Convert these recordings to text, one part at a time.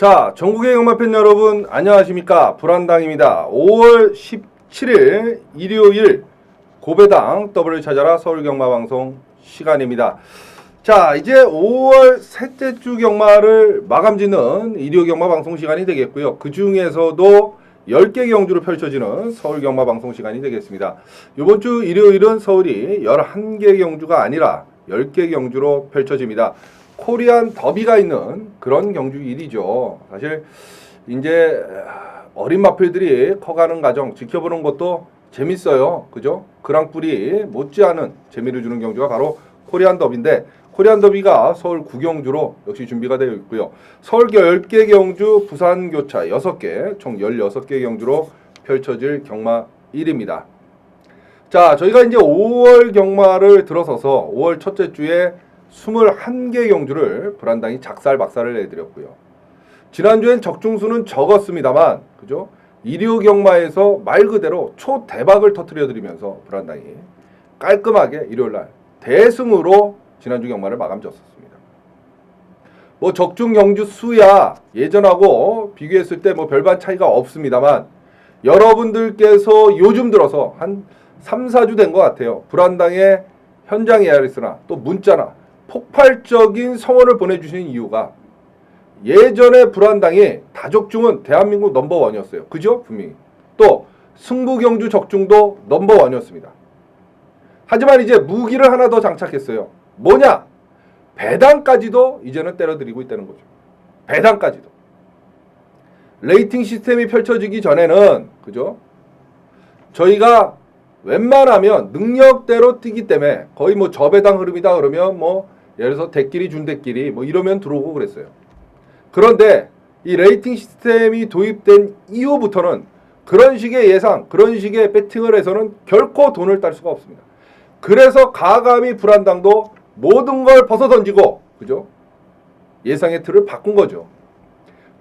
자, 전국의 영마팬 여러분 안녕하십니까? 불안당입니다. 5월 17일 일요일 고배당 W를 찾아라 서울 경마 방송 시간입니다. 자, 이제 5월 셋째 주 경마를 마감짓는 일요 경마 방송 시간이 되겠고요. 그 중에서도 10개 경주로 펼쳐지는 서울 경마 방송 시간이 되겠습니다. 이번 주 일요일은 서울이 11개 경주가 아니라 10개 경주로 펼쳐집니다. 코리안 더비가 있는 그런 경주 일이죠. 사실 이제 어린 마필들이 커가는 과정 지켜보는 것도 재밌어요. 그죠? 그랑프리 못지않은 재미를 주는 경주가 바로 코리안 더비인데 코리안 더비가 서울 구경주로 역시 준비가 되어 있고요. 서울 10개 경주, 부산 교차 6개, 총 16개 경주로 펼쳐질 경마 1입니다. 자, 저희가 이제 5월 경마를 들어서서 5월 첫째 주에 21개 경주를 불안당이 작살 박살을 내드렸고요. 지난주엔 적중수는 적었습니다만, 그죠? 일요 경마에서 말 그대로 초대박을 터트려 드리면서 불안당이 깔끔하게 일요일 날 대승으로 지난주 경마를 마감 졌었습니다. 뭐 적중 경주 수야 예전하고 비교했을 때 뭐 별반 차이가 없습니다만 여러분들께서 요즘 들어서 한 3, 4주 된 것 같아요. 불안당의 현장 ARS나 또 문자나 폭발적인 성원을 보내주시는 이유가 예전에 불안당이 다적중은 대한민국 넘버원이었어요. 그죠? 분명히. 또 승부경주 적중도 넘버원이었습니다. 하지만 이제 무기를 하나 더 장착했어요. 뭐냐? 배당까지도 이제는 때려드리고 있다는 거죠. 배당까지도. 레이팅 시스템이 펼쳐지기 전에는 그죠? 저희가 웬만하면 능력대로 뛰기 때문에 거의 뭐 저배당 흐름이다 그러면 뭐 예를 들어서 대끼리 준대끼리 뭐 이러면 들어오고 그랬어요. 그런데 이 레이팅 시스템이 도입된 이후부터는 그런 식의 예상, 그런 식의 배팅을 해서는 결코 돈을 딸 수가 없습니다. 그래서 가감이 불안당도 모든 걸 벗어 던지고 그죠? 예상의 틀을 바꾼 거죠.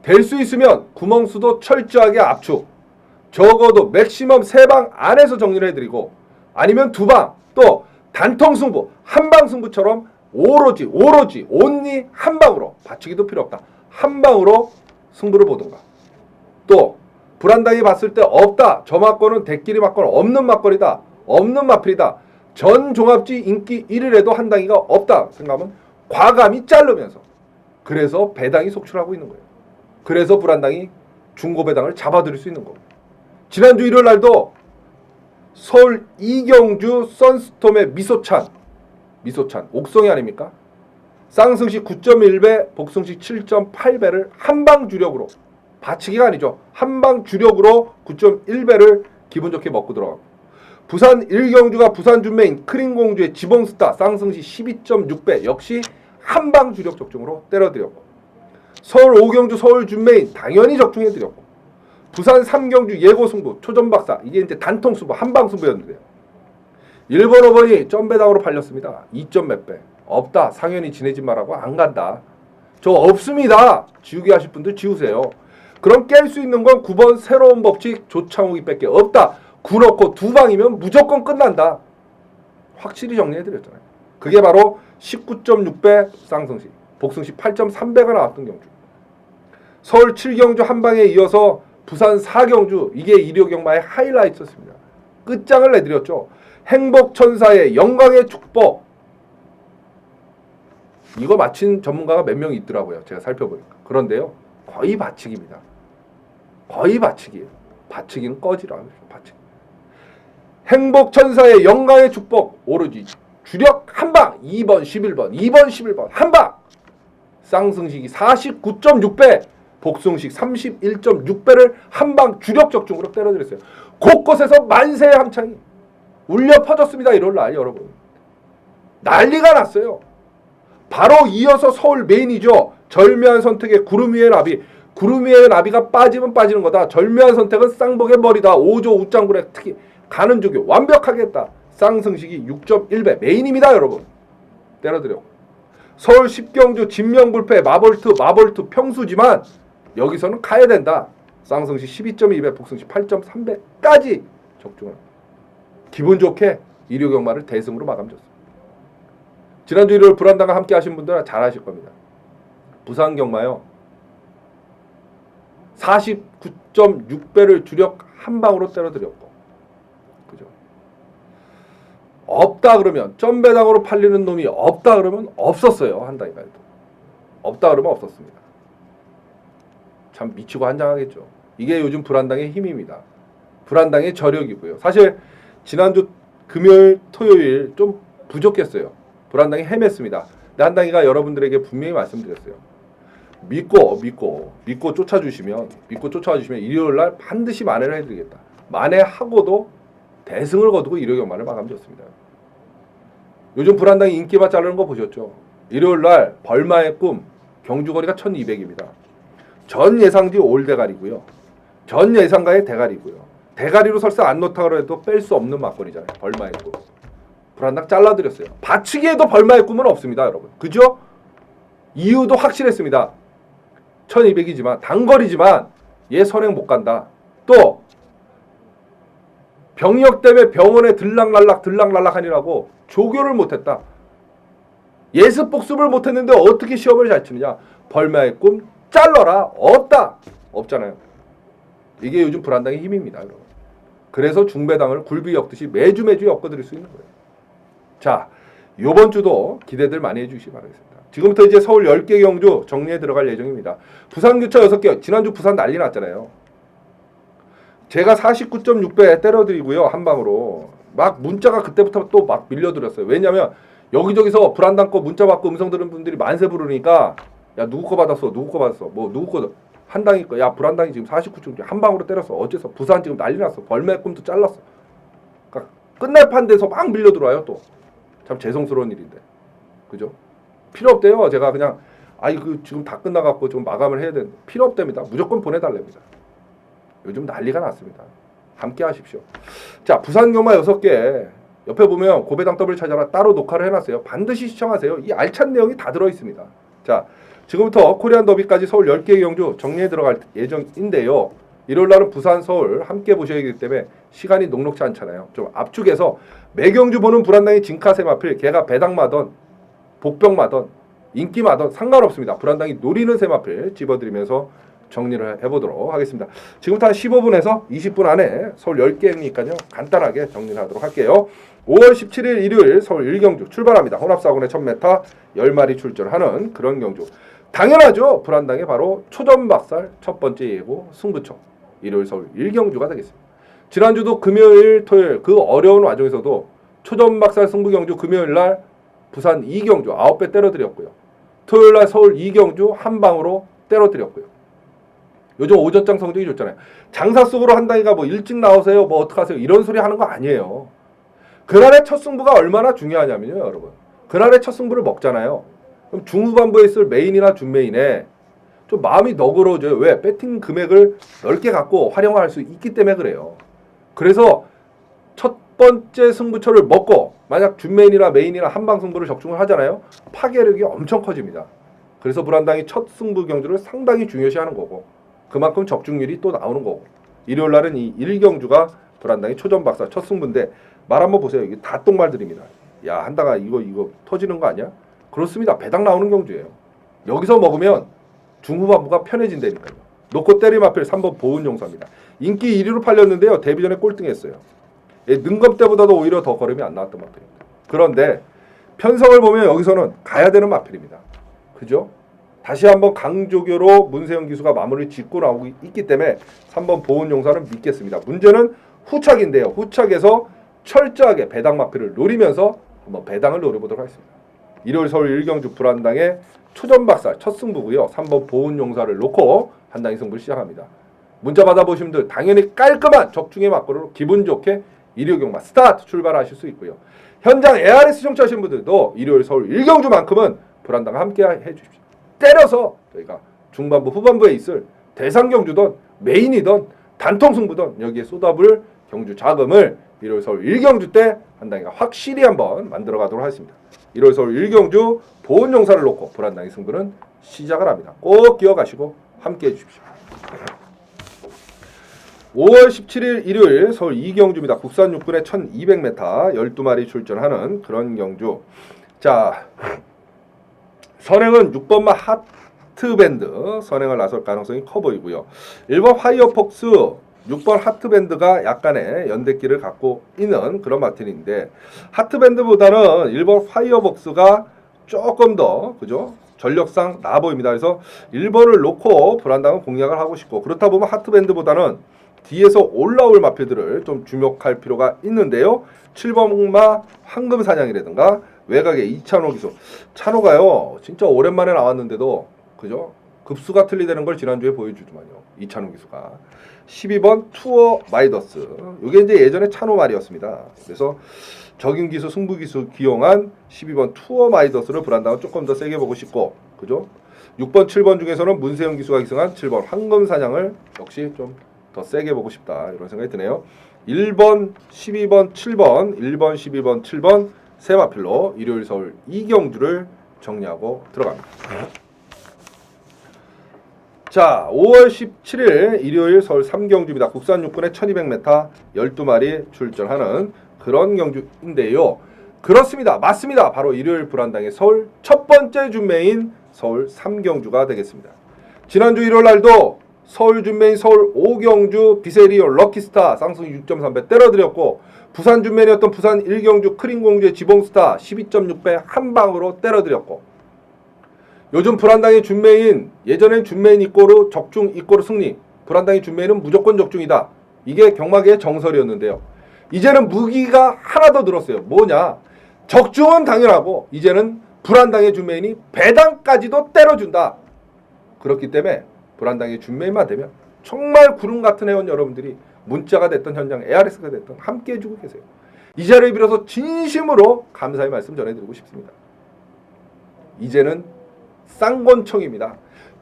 될 수 있으면 구멍수도 철저하게 압축. 적어도 맥시멈 세 방 안에서 정리를 해드리고 아니면 두 방 또 단통 승부 한 방 승부처럼 오로지 오로지 온리 한 방으로 받치기도 필요 없다. 한 방으로 승부를 보든가. 또 불안당이 봤을 때 없다. 저 막걸은 대끼리 막걸 없는 막걸이다. 없는 마필이다. 전 종합지 인기 1위에도 한 당이가 없다 생각하면 과감히 자르면서 그래서 배당이 속출하고 있는 거예요. 그래서 불안당이 중고 배당을 잡아들일 수 있는 거고. 지난주 일요일 날도 서울 이경주 선스톰의 미소찬 미소찬 옥성이 아닙니까? 쌍승시 9.1배, 복승시 7.8배를 한방 주력으로 받치기가 아니죠. 한방 주력으로 9.1배를 기분 좋게 먹고 들어가고 부산 일경주가 부산 준메인 크림공주의 지봉스타 쌍승시 12.6배 역시 한방 주력 적중으로 때려드렸고 서울 오경주 서울 준메인 당연히 적중해드렸고 부산 삼경주 예고승부 초전박사 이게 이제 단통승부 한방승부였는데요. 일본 어번이 점배당으로 팔렸습니다. 2점 몇 배. 없다. 상현이 지내지 말라고 안 간다. 저 없습니다. 지우개 하실 분들 지우세요. 그럼 깰 수 있는 건 9번 새로운 법칙 조창욱이밖에 없다. 구놓고 두 방이면 무조건 끝난다. 확실히 정리해드렸잖아요. 그게 바로 19.6배 쌍승시, 복승시 8.3배가 나왔던 경주. 서울 7경주 한 방에 이어서 부산 4경주 이게 일요 경마의 하이라이트였습니다. 끝장을 내드렸죠. 행복 천사의 영광의 축복. 이거 맞힌 전문가가 몇명 있더라고요. 제가 살펴보니까. 그런데요. 거의 바치기입니다. 거의 바치기예요. 바치기는 꺼지라. 바치기. 행복 천사의 영광의 축복. 오로지 주력 한 방 2번 11번 2번 11번 한 방 쌍승식이 49.6배 복승식 31.6배를 한 방 주력 적중으로 때려드렸어요. 곳곳에서 만세의 함창이 울려 퍼졌습니다. 이럴 날 여러분. 난리가 났어요. 바로 이어서 서울 메인이죠. 절묘한 선택의 구름 위의 나비. 구름 위의 나비가 빠지면 빠지는 거다. 절묘한 선택은 쌍복의 머리다. 5조 웃장군의 특히 가는 조교 완벽하게 했다. 쌍승식이 6.1배 메인입니다. 여러분. 때려드려. 서울 10경주 진명불패 마볼트 마볼트 평수지만 여기서는 가야 된다. 쌍승시 12.2배, 복승시 8.3배까지 적중을. 기분 좋게 일요 경마를 대승으로 마감졌습니다. 지난주 일요일 불안당과 함께 하신 분들은 잘 아실 겁니다. 부산 경마요. 49.6배를 주력 한 방으로 때려드렸고 그죠? 없다 그러면 점배당으로 팔리는 놈이 없다 그러면 없었어요 한 해도 없다 그러면 없었습니다. 참 미치고 한장하겠죠. 이게 요즘 불안당의 힘입니다. 불안당의 저력이고요. 사실 지난주 금요일, 토요일 좀 부족했어요. 불안당이 헤맸습니다. 근데 한당이가 여러분들에게 분명히 말씀드렸어요. 믿고 믿고 믿고 쫓아주시면 믿고 쫓아주시면 일요일 날 반드시 만회를 해드리겠다. 만회하고도 대승을 거두고 일요일 연말을 마감지 었습니다. 요즘 불안당이 인기만 자르는 거 보셨죠? 일요일 날 벌마의 꿈 경주거리가 1200입니다. 전 예상지 올 대가리고요. 전 예상가의 대가리고요. 대가리로 설사 안 놓다 그래도 뺄 수 없는 막걸리잖아요. 벌마의 꿈. 불안당 잘라드렸어요. 받치기에도 벌마의 꿈은 없습니다, 여러분. 그죠? 이유도 확실했습니다. 1200이지만 단거리지만 얘 선행 못 간다. 또 병력 때문에 병원에 들락날락 들락날락 하니라고 조교를 못했다. 예습 복습을 못했는데 어떻게 시험을 잘 치느냐? 벌마의 꿈 잘라라 없다 없잖아요. 이게 요즘 불안당의 힘입니다, 여러분. 그래서 중배당을 굴비 엮듯이 매주 매주 엮어드릴 수 있는 거예요. 자, 요번 주도 기대들 많이 해주시기 바라겠습니다. 지금부터 이제 서울 10개 경주 정리해 들어갈 예정입니다. 부산 교차 6개, 지난주 부산 난리 났잖아요. 제가 49.6배 때려드리고요, 한 방으로. 막 문자가 그때부터 또 막 밀려들었어요. 왜냐면 여기저기서 불안당 거 문자 받고 음성 들은 분들이 만세 부르니까 야, 누구 거 받았어? 누구 거 받았어? 뭐, 누구 거, 한 당이 거, 야, 불안당이 지금 49.6, 한 방으로 때렸어. 어째서? 부산 지금 난리 났어. 벌매 꿈도 잘랐어. 그러니까 끝날 판데서 막 밀려 들어와요, 또. 참 죄송스러운 일인데. 그죠? 필요 없대요. 제가 그냥 아이 그 지금 다 끝나갖고 좀 마감을 해야 되는데 필요 없답니다. 무조건 보내달랍니다. 요즘 난리가 났습니다. 함께 하십시오. 자 부산 경마 6개 옆에 보면 고배당 더블 찾아라 따로 녹화를 해놨어요. 반드시 시청하세요. 이 알찬 내용이 다 들어있습니다. 자 지금부터 코리안 더비까지 서울 10개 경주 정리해 들어갈 예정인데요. 일요일 날은 부산, 서울 함께 보셔야 하기 때문에 시간이 녹록지 않잖아요. 좀 압축해서 매경주 보는 불안당의 진카세 마필 걔가 배당마던 복병마던 인기마던 상관없습니다. 불안당이 노리는 세마필 집어드리면서 정리를 해보도록 하겠습니다. 지금부터 한 15분에서 20분 안에 서울 10개니까요. 간단하게 정리를 하도록 할게요. 5월 17일 일요일 서울 1경주 출발합니다. 혼합사군의 1000m 10마리 출전하는 그런 경주. 당연하죠. 불안당의 바로 초전박살 첫 번째 예고 승부처. 일요일 서울 1경주가 되겠습니다. 지난주도 금요일, 토요일 그 어려운 와중에서도 초전박살 승부 경주 금요일 날 부산 2경주 9배 때려드렸고요. 토요일 날 서울 2경주 한 방으로 때려드렸고요. 요즘 오전장 성적이 좋잖아요. 장사 속으로 한다니까 뭐 일찍 나오세요, 뭐 어떡하세요 이런 소리 하는 거 아니에요. 그날의 첫 승부가 얼마나 중요하냐면요, 여러분. 그날의 첫 승부를 먹잖아요. 그럼 중후반부에 있을 메인이나 준메인에 좀 마음이 너그러워져요. 왜? 배팅 금액을 넓게 갖고 활용할 수 있기 때문에 그래요. 그래서 첫 번째 승부처를 먹고 만약 준메인이나 메인이나 한방 승부를 적중을 하잖아요. 파괴력이 엄청 커집니다. 그래서 불안당이 첫 승부 경주를 상당히 중요시하는 거고 그만큼 적중률이 또 나오는 거고 일요일 날은 이 1경주가 불안당이 초전 박사 첫 승부인데 말 한번 보세요. 이게 다 똥말들입니다. 야 한다가 이거 이거 터지는 거 아니야? 그렇습니다. 배당 나오는 경주예요. 여기서 먹으면 중후반부가 편해진다니까요. 놓고 때림 앞에 3번 보은 용사입니다. 인기 1위로 팔렸는데요. 데뷔 전에 꼴등했어요. 예, 능검 때보다도 오히려 더 걸음이 안 나왔던 마필입니다. 그런데 편성을 보면 여기서는 가야 되는 마필입니다. 그죠? 다시 한번 강조교로 문세영 기수가 마무리를 짓고 나오고 있기 때문에 3번 보은 용사는 믿겠습니다. 문제는 후착인데요. 후착에서 철저하게 배당 마필을 노리면서 한번 배당을 노려보도록 하겠습니다. 일요일 서울 1경주 불안당의 초전박살 첫 승부고요. 3번 보은 용사를 놓고 한당의 승부를 시작합니다. 문자 받아보신 분들 당연히 깔끔한 적중의 맞고로 기분 좋게 일요 경마 스타트 출발하실 수 있고요. 현장 ARS 시청자신 분들도 일요일 서울 1경주만큼은 불안당과 함께 해주십시오. 때려서 저희가 중반부 후반부에 있을 대상 경주든 메인이든 단통 승부든 여기에 쏟아볼 경주 자금을 일요일 서울 1경주 때 한당이가 확실히 한번 만들어 가도록 하겠습니다. 일요일 서울 1경주 보온 용사를 놓고 불안당의 승부는 시작을 합니다. 꼭 기억하시고 함께 해 주십시오. 5월 17일 일요일 서울 이경주입니다. 국산 육군의 1200m 12마리 출전하는 그런 경주. 자, 선행은 6번마 하트밴드 선행을 나설 가능성이 커 보이고요. 1번 화이어폭스 6번 하트밴드가 약간의 연대기를 갖고 있는 그런 마틴인데 하트밴드보다는 1번 화이어복스가 조금 더 그죠? 전력상 나아 보입니다. 그래서 1번을 놓고 불안당은 공략을 하고 싶고 그렇다 보면 하트밴드보다는 뒤에서 올라올 마필들을 좀 주목할 필요가 있는데요. 7번마 황금사냥이라든가 외곽의 이찬호 기수. 찬호가요. 진짜 오랜만에 나왔는데도 그죠? 급수가 틀리다는 걸 지난주에 보여주더만요. 이찬호 기수가. 12번 투어 마이더스. 이게 이제 예전에 찬호 말이었습니다. 그래서 적인 기수, 승부 기수 기용한 12번 투어 마이더스를 불안당은 조금 더 세게 보고 싶고, 그죠? 6번, 7번 중에서는 문세영 기수가 기승한 7번 황금 사냥을 역시 좀 더 세게 보고 싶다 이런 생각이 드네요. 1번, 12번, 7번, 1번, 12번, 7번 세 마필로 일요일 서울 이경주를 정리하고 들어갑니다. 자, 5월 17일 일요일 서울 3경주입니다. 국산 육군의 1200m 12마리 출전하는 그런 경주인데요. 그렇습니다. 맞습니다. 바로 일요일 불안당의 서울 첫 번째 준매인 서울 3경주가 되겠습니다. 지난주 일요일 날도 서울 준매인 서울 5경주 비세리오 럭키스타 쌍승 6.3배 때려드렸고 부산 준매인이었던 부산 1경주 크림공주의 지봉스타 12.6배 한 방으로 때려드렸고 요즘 불안당의 준매인 예전엔 준매인 이꼬르 적중 이꼬르 승리. 불안당의 준매인은 무조건 적중이다. 이게 경마계의 정설이었는데요. 이제는 무기가 하나 더 늘었어요. 뭐냐? 적중은 당연하고 이제는 불안당의 준매인이 배당까지도 때려준다. 그렇기 때문에 불안당의 준매인만 되면 정말 구름 같은 회원 여러분들이 문자가 됐던 현장 ARS가 됐던 함께 해주고 계세요. 이 자리를 빌어서 진심으로 감사의 말씀 전해드리고 싶습니다. 이제는 쌍권청입니다.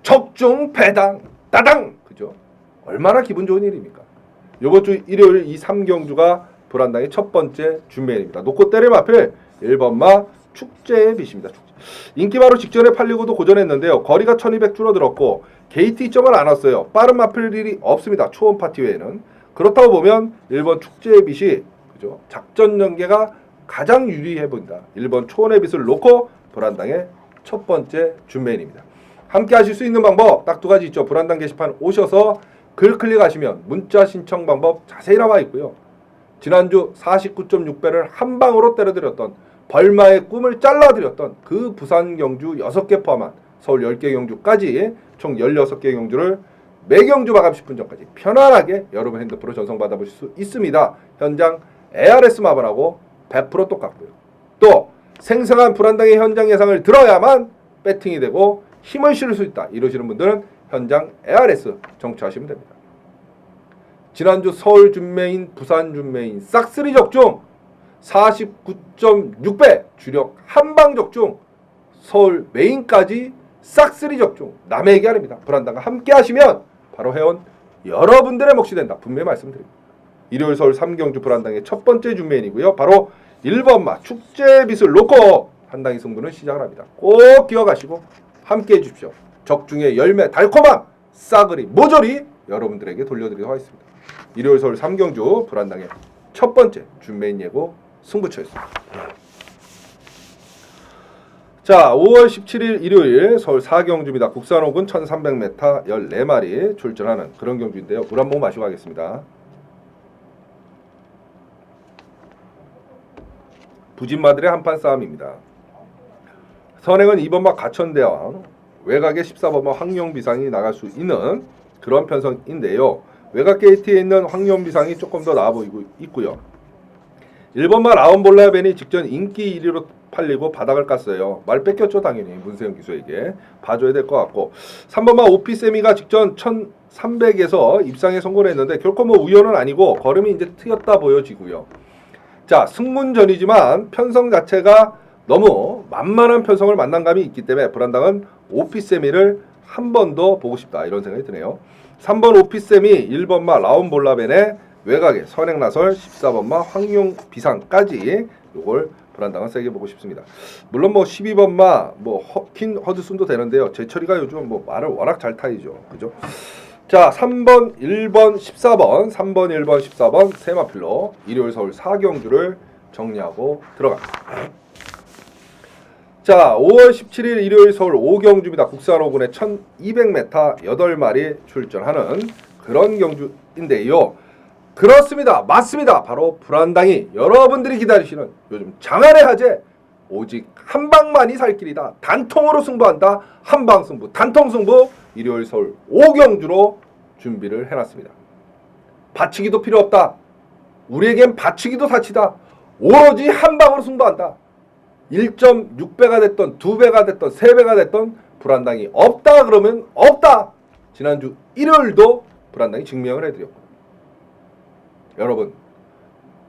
적중 배당 따당 그죠? 얼마나 기분 좋은 일입니까? 이번 주 일요일 이 3경주가 불안당의 첫 번째 준매일입니다. 놓고 때릴 마필 1번마 축제의 빛입니다. 인기 바로 직전에 팔리고도 고전했는데요. 거리가 1200 줄어들었고 게이트 점을 안 왔어요. 빠른 마필 일이 없습니다. 초원 파티 외에는. 그렇다고 보면 1번 축제의 빛이 그죠? 작전 연계가 가장 유리해 보인다. 1번 초원의 빛을 놓고 불안당의 첫 번째 준메인입니다. 함께 하실 수 있는 방법 딱 두 가지 있죠. 불안당 게시판 오셔서 글 클릭하시면 문자 신청 방법 자세히 나와 있고요. 지난주 49.6배를 한 방으로 때려드렸던 벌마의 꿈을 잘라드렸던 그 부산 경주 6개 포함한 서울 10개 경주까지 총 16개 경주를 매경주 마감 10분 전까지 편안하게 여러분 핸드폰으로 전송 받아보실 수 있습니다. 현장 ARS 마블하고 100% 똑같고요. 또 생생한 불안당의 현장 예상을 들어야만 배팅이 되고 힘을 실을 수 있다. 이러시는 분들은 현장 ARS 정치하시면 됩니다. 지난주 서울 준매인, 부산 준매인 싹쓸이 적중 49.6배 주력 한방 적중 서울 메인까지 싹쓸이 적중 남의 얘기 아닙니다. 불안당과 함께 하시면 바로 회원 여러분들의 몫이 된다. 분명히 말씀드립니다. 일요일 서울 3경주 불안당의 첫 번째 준매인이고요. 바로 1번 마 축제 빛을 놓고 한당의 승부는 시작을 합니다. 꼭 기억하시고 함께 해 주십시오. 적중의 열매 달콤함 싸그리 모조리 여러분들에게 돌려드리도록 하겠습니다. 일요일 서울 3경주 불안당의 첫 번째 준매인 예고 승부처였습니다. 자, 5월 17일 일요일 서울 4경주입니다. 국산 혹은 1300m 14마리 출전하는 그런 경주인데요. 물 한 모금 마시고 가겠습니다. 부진마들의 한판 싸움입니다. 선행은 2번마 가천대왕, 외곽에 14번마 황룡비상이 나갈 수 있는 그런 편성인데요. 외곽 게이트에 있는 황룡비상이 조금 더 나아 보이고 있고요. 1번마 라운볼라벤이 직전 인기 1위로 팔리고 바닥을 깠어요. 말 뺏겼죠 당연히 문세영 기수에게 봐줘야 될 것 같고 3번마 오피세미가 직전 1300에서 입상에 성공을 했는데 결코 뭐 우연은 아니고 걸음이 이제 트였다 보여지고요. 자, 승문전이지만 편성 자체가 너무 만만한 편성을 만난 감이 있기 때문에 불안당은 오피세미를 한 번 더 보고 싶다 이런 생각이 드네요. 3번 오피세미, 1번마 라운볼라벤의 외곽에 선행나설, 14번마 황용 비상까지 요걸 불안당은 세게 보고 싶습니다. 물론 뭐 12번마 뭐 허킨 허드슨도 되는데요. 제철이가 요즘 뭐 말을 워낙 잘 타이죠. 그죠? 자, 3번, 1번, 14번, 3번, 1번, 14번 세마필로 일요일 서울 4경주를 정리하고 들어갑니다. 자, 5월 17일 일요일 서울 오경주입니다. 국산 5군에 1200m 8마리 출전하는 그런 경주인데요. 그렇습니다. 맞습니다. 바로 불안당이 여러분들이 기다리시는 요즘 장안의 화제 오직 한 방만이 살 길이다. 단통으로 승부한다. 한방 승부, 단통 승부 일요일 서울 오경주로 준비를 해놨습니다. 받치기도 필요 없다. 우리에겐 받치기도 사치다. 오로지 한 방으로 승부한다. 1.6배가 됐던 2배가 됐던 3배가 됐던 불안당이 없다 그러면 없다. 지난주 일요일도 불안당이 증명을 해드렸고 여러분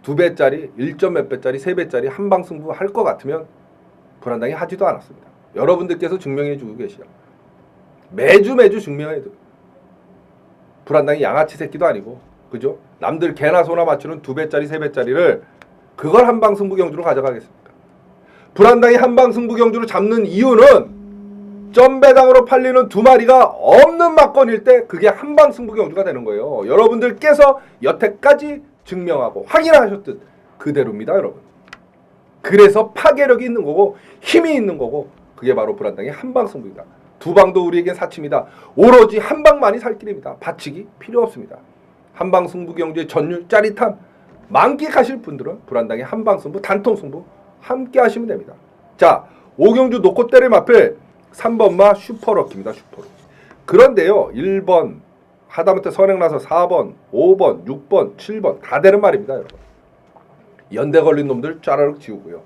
2배짜리 1점 몇 배짜리 3배짜리 한방 승부 할 것 같으면 불안당이 하지도 않았습니다. 여러분들께서 증명해 주고 계시죠. 매주 매주 증명해 드 불안당이 양아치 새끼도 아니고 그죠? 남들 개나 소나 맞추는 2배짜리 3배짜리를 그걸 한방 승부 경주로 가져가겠습니까? 불안당이 한방 승부 경주로 잡는 이유는 점배당으로 팔리는 두 마리가 없는 막건일 때 그게 한방 승부 경주가 되는 거예요. 여러분들께서 여태까지 증명하고 확인하셨듯 그대로입니다, 여러분. 그래서 파괴력이 있는 거고 힘이 있는 거고 그게 바로 불안당의 한방 승부입니다. 두 방도 우리에겐 사치입니다. 오로지 한 방만이 살 길입니다. 받치기 필요 없습니다. 한방 승부 경주의 전율 짜릿함 만끽하실 분들은 불안당의 한방 승부 단통 승부 함께 하시면 됩니다. 자, 오경주 놓고 때릴 앞에 3번마 슈퍼럭키입니다. 슈퍼럭키. 그런데요. 1번 하다못해 선행 나서 4번, 5번, 6번, 7번 다 되는 말입니다, 여러분. 연대 걸린 놈들 짜르륵 지우고요.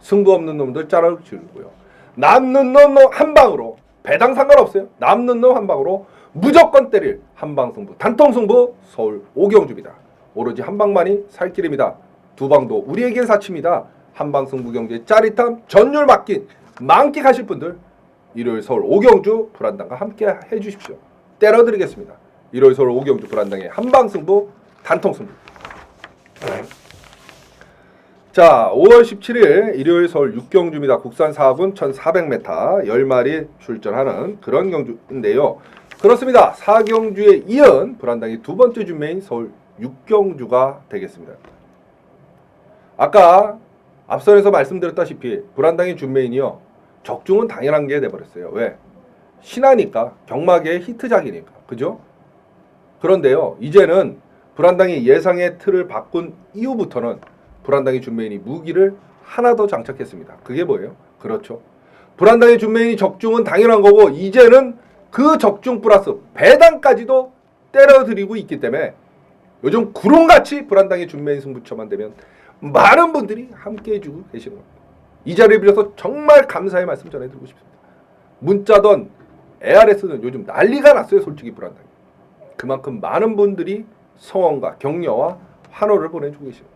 승부 없는 놈들 짜르륵 지우고요. 남는 놈 한 방으로 배당 상관없어요. 남는 놈 한 방으로 무조건 때릴 한방 승부 단통 승부 서울 오경주입니다. 오로지 한 방만이 살 길입니다. 두 방도 우리에겐 사치입니다. 한방 승부 경기의 짜릿함 전율 맡긴 만끽하실 분들 일요일 서울 오경주 불안당과 함께 해주십시오. 때려드리겠습니다. 일요일 서울 오경주 불안당의 한방 승부 단통 승부. 자, 5월 17일 일요일 서울 육경주입니다. 국산 4군 1400m 10마리 출전하는 그런 경주인데요. 그렇습니다. 4경주에 이은 불안당이 두 번째 준매인 서울 육경주가 되겠습니다. 아까 앞선에서 말씀드렸다시피 불안당의 준매인이요. 적중은 당연한 게 돼버렸어요. 왜? 신하니까 경마계의 히트작이니까. 그죠? 그런데요. 이제는 불안당이 예상의 틀을 바꾼 이후부터는 불안당의 준매인이 무기를 하나 더 장착했습니다. 그게 뭐예요? 그렇죠. 불안당의 준매인이 적중은 당연한 거고 이제는 그 적중 플러스 배당까지도 때려드리고 있기 때문에 요즘 구름같이 불안당의 준매인 승부처만 되면 많은 분들이 함께 해주고 계시는 겁니다. 이 자리를 빌어서 정말 감사의 말씀 전해드리고 싶습니다. 문자던 ARS는 요즘 난리가 났어요. 솔직히 불안당이. 그만큼 많은 분들이 성원과 격려와 환호를 보내주고 계십니다.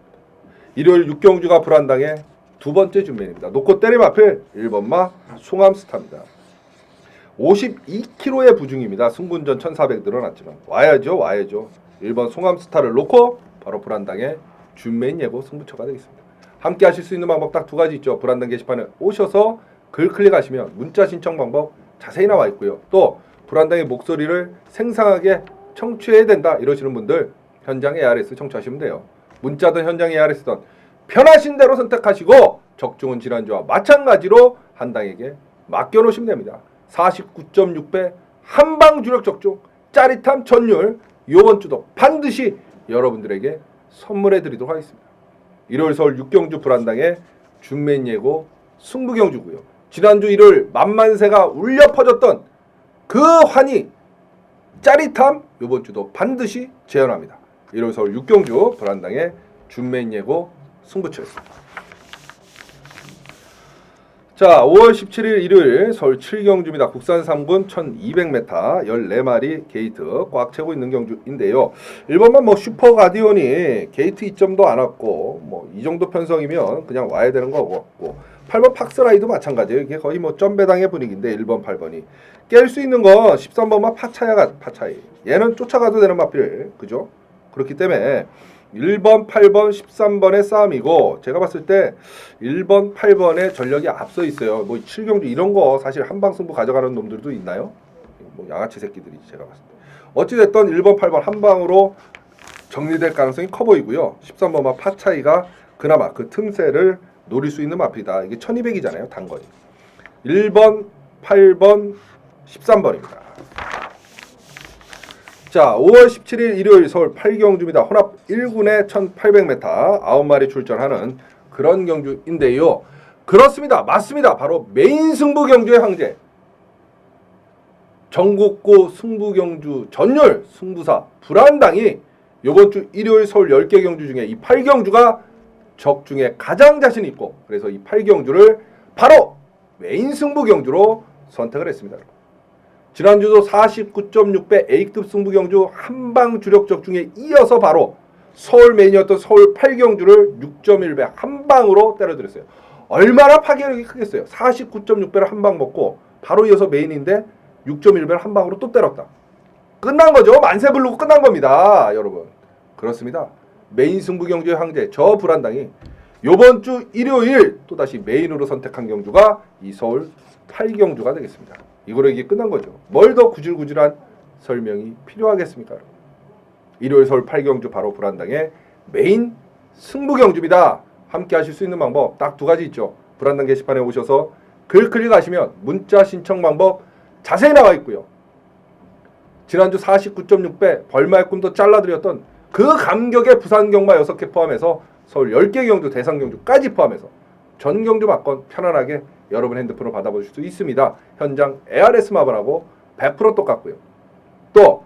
일요일 육경주가 불안당의 두 번째 준비입니다. 놓고 때림 앞에 1번마 송암스타입니다. 52kg의 부중입니다. 승군전 1400 늘어났지만 와야죠 와야죠. 1번 송암스타를 놓고 바로 불안당의 준매인 예고 승부처가 되겠습니다. 함께 하실 수 있는 방법 딱 두 가지 있죠. 불안당 게시판에 오셔서 글 클릭하시면 문자 신청 방법 자세히 나와 있고요. 또 불안당의 목소리를 생생하게 청취해야 된다 이러시는 분들 현장 ARS 청취하시면 돼요. 문자든 현장 ARS든 편하신 대로 선택하시고 적중은 지난주와 마찬가지로 한 당에게 맡겨놓으시면 됩니다. 49.6배 한방 주력 적중 짜릿함 전율 이번 주도 반드시 여러분들에게 선물해 드리도록 하겠습니다. 일요일 서울 육경주 불안당의 준맨 예고 승부경주고요. 지난주 일요일 만만세가 울려 퍼졌던 그 환희 짜릿함 이번 주도 반드시 재현합니다. 일요일 서울 육경주 불안당의 준맨 예고 승부처였습니다. 자, 5월 17일 일요일 서울 7경주입니다. 국산 3군 1200m 14마리 게이트 꽉 채고 있는 경주인데요. 1번만 뭐 슈퍼 가디온이 게이트 2점도 안 왔고 뭐 이 정도 편성이면 그냥 와야 되는 거고 8번 팍스라이도 마찬가지예요. 이게 거의 뭐 점배당의 분위기인데 1번 8번이 깰 수 있는 건 13번만 파차야가 파차이. 얘는 쫓아가도 되는 마필. 그죠? 그렇기 때문에 1번, 8번, 13번의 싸움이고 제가 봤을 때 1번, 8번의 전력이 앞서 있어요. 뭐 7경주 이런 거 사실 한방 승부 가져가는 놈들도 있나요? 뭐 양아치 새끼들이 제가 봤을 때. 어찌 됐든 1번, 8번 한 방으로 정리될 가능성이 커 보이고요. 13번만 파 차이가 그나마 그 틈새를 노릴 수 있는 마필이다. 이게 1200이잖아요. 단거리. 1번, 8번, 13번입니다. 자, 5월 17일 일요일 서울 8경주입니다. 혼합 1군에 1800m 9마리 출전하는 그런 경주인데요. 그렇습니다. 맞습니다. 바로 메인 승부 경주의 황제. 전국고 승부 경주 전율 승부사 불안당이 이번 주 일요일 서울 10개 경주 중에 이 8경주가 적 중에 가장 자신 있고 그래서 이 8경주를 바로 메인 승부 경주로 선택을 했습니다. 지난주도 49.6배 A급 승부 경주 한방 주력적 중에 이어서 바로 서울 메인이었던 서울 8경주를 6.1배 한 방으로 때려드렸어요. 얼마나 파괴력이 크겠어요. 49.6배를 한 방 먹고 바로 이어서 메인인데 6.1배를 한 방으로 또 때렸다. 끝난 거죠. 만세 부르고 끝난 겁니다. 여러분. 그렇습니다. 메인 승부 경주의 황제 저 불안당이 요번 주 일요일 또다시 메인으로 선택한 경주가 이 서울 8경주가 되겠습니다. 이거로 이게 끝난 거죠. 뭘 더 구질구질한 설명이 필요하겠습니까? 일요일 서울 8경주 바로 불안당의 메인 승부 경주입니다. 함께 하실 수 있는 방법 딱 두 가지 있죠. 불안당 게시판에 오셔서 글 클릭하시면 문자 신청 방법 자세히 나와 있고요. 지난주 49.6배 벌마의 꿈도 잘라드렸던 그 감격의 부산 경마 6개 포함해서 서울 10개 경주 대상 경주까지 포함해서 전 경주 막건 편안하게 여러분 핸드폰으로 받아보실 수 있습니다. 현장 ARS 마블하고 100% 똑같고요. 또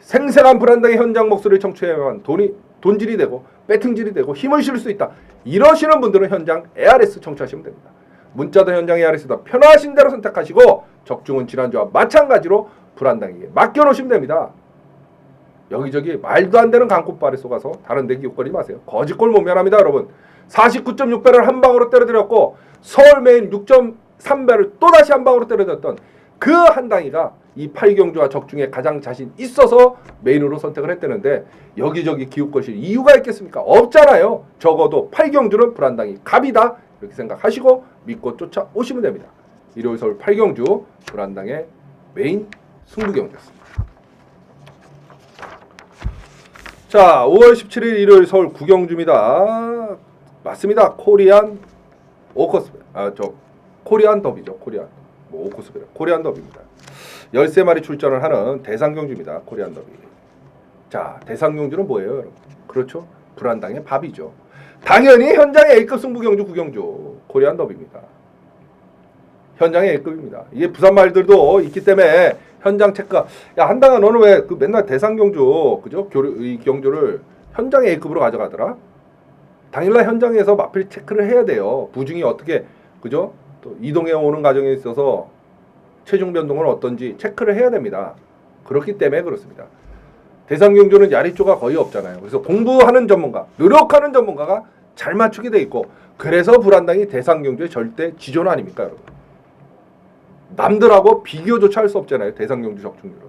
생생한 불안당의 현장 목소리를 청취해야만 돈이 돈질이 되고 배팅질이 되고 힘을 실을 수 있다. 이러시는 분들은 현장 ARS 청취하시면 됩니다. 문자도 현장 ARS다. 편하신 대로 선택하시고 적중은 지난주와 마찬가지로 불안당에게 맡겨놓으시면 됩니다. 여기저기 말도 안 되는 강꽃발에 쏘가서 다른 데 기웃거리지 마세요. 거짓골 못 면합니다, 여러분. 49.6배를 한 방으로 때려드렸고 서울 메인 6.3배를 또다시 한 방으로 때려드렸던 그 한 당이가 이 8경주와 적중에 가장 자신 있어서 메인으로 선택을 했다는데 여기저기 기웃거실 이유가 있겠습니까? 없잖아요. 적어도 8경주는 불안당이 갑이다. 이렇게 생각하시고 믿고 쫓아오시면 됩니다. 일요일 서울 8경주 불안당의 메인 승부경주였습니다. 자, 5월 17일 일요일 서울 구경주입니다. 맞습니다. 코리안 오커스 아 저 코리안 더비죠. 코리안 뭐 오커스베라 코리안 더비입니다. 13마리 출전을 하는 대상경주입니다. 코리안 더비. 자, 대상경주는 뭐예요, 여러분? 그렇죠. 불안당의 밥이죠. 당연히 현장의 A급 승부 경주 구경주 코리안 더비입니다. 현장의 A급입니다. 이게 부산 말들도 있기 때문에 현장 체크. 야 한당아 너는 왜 그 맨날 대상 경주 그죠? 교류 이 경주를 현장의 A급으로 가져가더라? 당일날 현장에서 마필 체크를 해야 돼요. 부중이 어떻게 그죠? 또 이동해 오는 과정에 있어서 체중 변동은 어떤지 체크를 해야 됩니다. 그렇기 때문에 그렇습니다. 대상 경주는 야리조가 거의 없잖아요. 그래서 공부하는 전문가, 노력하는 전문가가 잘 맞추게 돼 있고 그래서 불안당이 대상 경주의 절대 지존 아닙니까, 여러분? 남들하고 비교조차 할 수 없잖아요. 대상 경주 적중률은.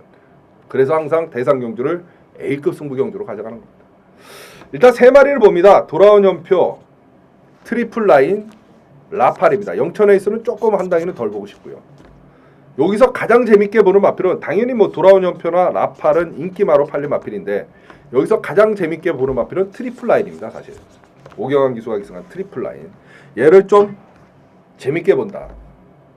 그래서 항상 대상 경주를 A급 승부 경주로 가져가는 겁니다. 일단 세 마리를 봅니다. 돌아온 연표, 트리플 라인, 라팔입니다. 영천 에이스는 조금 한 단위는 덜 보고 싶고요. 여기서 가장 재밌게 보는 마필은 당연히 뭐 돌아온 연표나 라팔은 인기마로 팔린 마필인데 여기서 가장 재밌게 보는 마필은 트리플 라인입니다. 사실 오경환 기수가 기승한 트리플 라인 얘를 좀 재밌게 본다.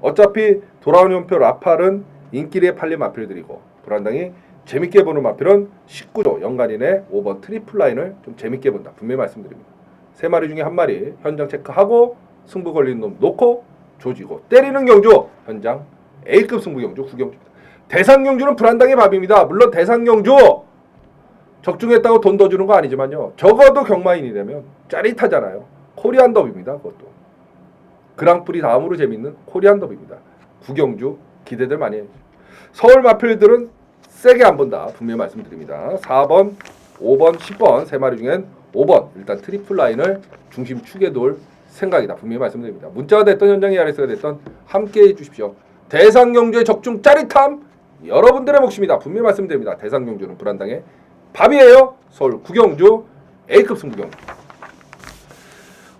어차피 돌아온 연표 라팔은 인기리에 팔린 마필들이고 불안당이 재밌게 보는 마필은 19조 연간인의 5번 트리플 라인을 좀 재밌게 본다. 분명히 말씀드립니다. 세 마리 중에 한 마리 현장 체크하고 승부 걸리는 놈 놓고 조지고 때리는 경주 현장 A급 승부 경주 구경주입니다. 대상 경주는 불안당의 밥입니다. 물론 대상 경주 적중했다고 돈 더 주는 거 아니지만요. 적어도 경마인이라면 짜릿하잖아요. 코리안 더비입니다. 그것도. 그랑프리 다음으로 재밌는 코리안 더비입니다. 구경주 기대들 많이 해주죠. 서울 마필들은 세게 안 본다. 분명히 말씀드립니다. 4번, 5번, 10번 세 마리 중엔 5번 일단 트리플 라인을 중심 축에 놓을 생각이다. 분명히 말씀드립니다. 문자가 됐던 현장의 RS가 됐던 함께 해 주십시오. 대상 경주의 적중 짜릿함 여러분들의 몫입니다. 분명히 말씀드립니다. 대상 경주는 불안당의 밥이에요. 서울 구경주 A급 승부경주.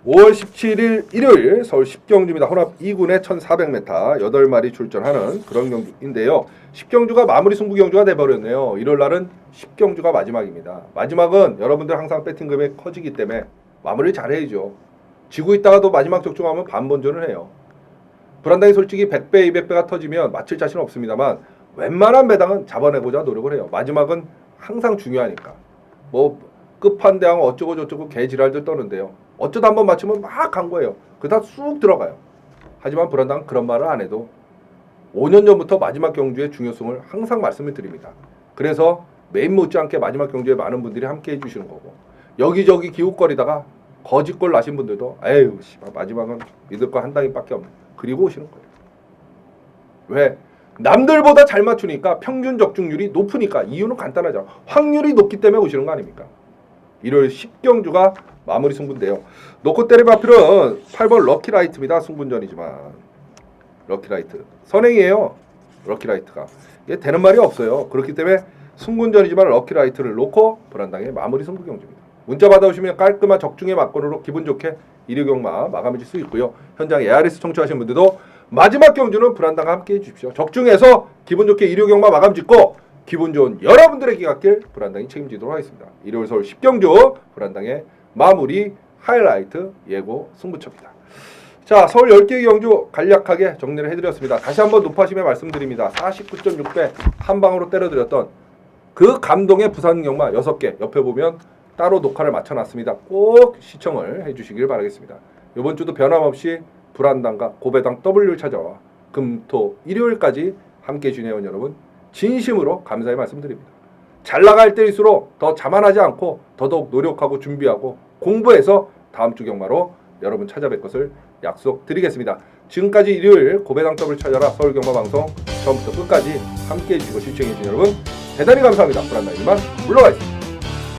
5월 17일 일요일 서울 10경주입니다. 혼합 2군에 1400m 8마리 출전하는 그런 경주인데요. 10경주가 마무리 승부 경주가 돼버렸네요. 일요일 날은 10경주가 마지막입니다. 마지막은 여러분들 항상 배팅 금액 커지기 때문에 마무리 잘 해야죠. 지고 있다가도 마지막 적중하면 반본전을 해요. 불안당이 솔직히 100배, 200배가 터지면 맞힐 자신은 없습니다만 웬만한 배당은 잡아내고자 노력을 해요. 마지막은 항상 중요하니까. 뭐 끝판대왕 어쩌고 저쩌고 개지랄들 떠는데요. 어쩌다 한번 맞추면 막 간 거예요. 그다 쑥 들어가요. 하지만 불안당은 그런 말을 안 해도 5년 전부터 마지막 경주의 중요성을 항상 말씀을 드립니다. 그래서 매일 못지않게 마지막 경주에 많은 분들이 함께 해주시는 거고 여기저기 기웃거리다가 거짓골 나신 분들도 에휴 마지막은 믿을 거 한 당이밖에 없네. 그리고 오시는 거예요. 왜? 남들보다 잘 맞추니까 평균 적중률이 높으니까 이유는 간단하죠. 확률이 높기 때문에 오시는 거 아닙니까? 일요일 10경주가 마무리 승부인데요. 놓고 때려봐필은 8번 럭키라이트입니다. 승분전이지만 럭키라이트 선행이에요. 럭키라이트가 이게 되는 말이 없어요. 그렇기 때문에 승군전이지만 럭키라이트를 놓고 불안당의 마무리 승부 경주입니다. 문자 받아오시면 깔끔한 적중의 막건으로 기분 좋게 일요 경마 마감해줄 수 있고요. 현장 ARS 청취하시는 분들도 마지막 경주는 불안당과 함께 해 주십시오. 적중해서 기분 좋게 일요 경마 마감 짓고 기분 좋은 여러분들의 기각길 불안당이 책임지도록 하겠습니다. 일요일 서울 10경주 불안당의 마무리 하이라이트 예고 승부처입니다. 자, 서울 10개 경주 간략하게 정리를 해드렸습니다. 다시 한번 높아심에 말씀드립니다. 49.6배 한 방으로 때려드렸던 그 감동의 부산 경마 6개 옆에 보면 따로 녹화를 맞춰놨습니다. 꼭 시청을 해주시길 바라겠습니다. 이번 주도 변함없이 불안당과 고배당 W를 찾아와 금토 일요일까지 함께 해주시는 여러분 진심으로 감사의 말씀드립니다. 잘 나갈 때일수록 더 자만하지 않고 더더욱 노력하고 준비하고 공부해서 다음 주 경마로 여러분 찾아뵐 것을 약속드리겠습니다. 지금까지 일요일 고배당 더블 찾아라 서울 경마 방송 처음부터 끝까지 함께해 주시고 시청해 주신 여러분 대단히 감사합니다. 불안나이만 물러가 있습니다.